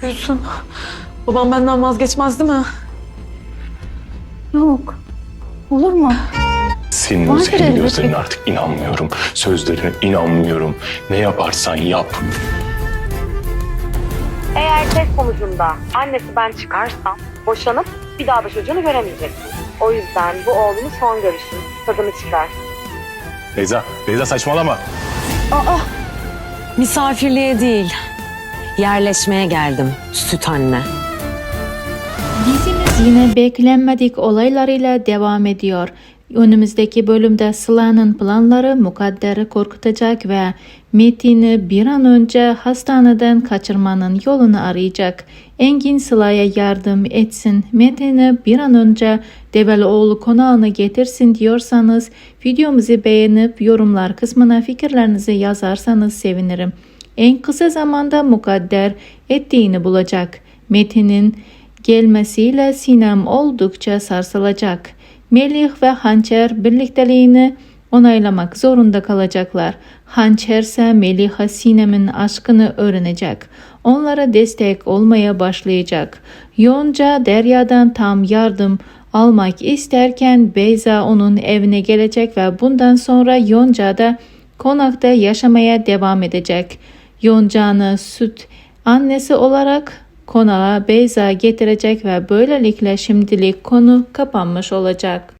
Gülsün, babam benden vazgeçmez değil mi? Yok. Olur mu? Senin o Vardır senin elbette. gözlerine artık inanmıyorum. Sözlerine inanmıyorum. Ne yaparsan yap. Eğer test sonucunda annesi ben çıkarsam boşanıp bir daha da çocuğunu göremeyeceksin. O yüzden bu oğlunun son görüşün. Tadını çıkar. Beyza, Beyza saçmalama. Misafirliğe değil, yerleşmeye geldim süt anne. Dizimiz yine beklenmedik olaylarıyla devam ediyor. Önümüzdeki bölümde Sıla'nın planları Mukadder'i korkutacak ve Metin'i bir an önce hastaneden kaçırmanın yolunu arayacak. Engin Sıla'ya yardım etsin, Metin'i bir an önce Develioğlu konağına getirsin diyorsanız videomuzu beğenip yorumlar kısmına fikirlerinizi yazarsanız sevinirim. En kısa zamanda Mukadder ettiğini bulacak. Metin'in gelmesiyle Sinem oldukça sarsılacak. Melih ve Hançer birlikteliğini onaylamak zorunda kalacaklar. Hançer ise Melih'a Sinem'in aşkını öğrenecek. Onlara destek olmaya başlayacak. Yonca Derya'dan tam yardım almak isterken Beyza onun evine gelecek ve bundan sonra Yonca da konakta yaşamaya devam edecek. Yonca'nı süt annesi olarak konağa Beyza getirecek ve böylelikle şimdilik konu kapanmış olacak.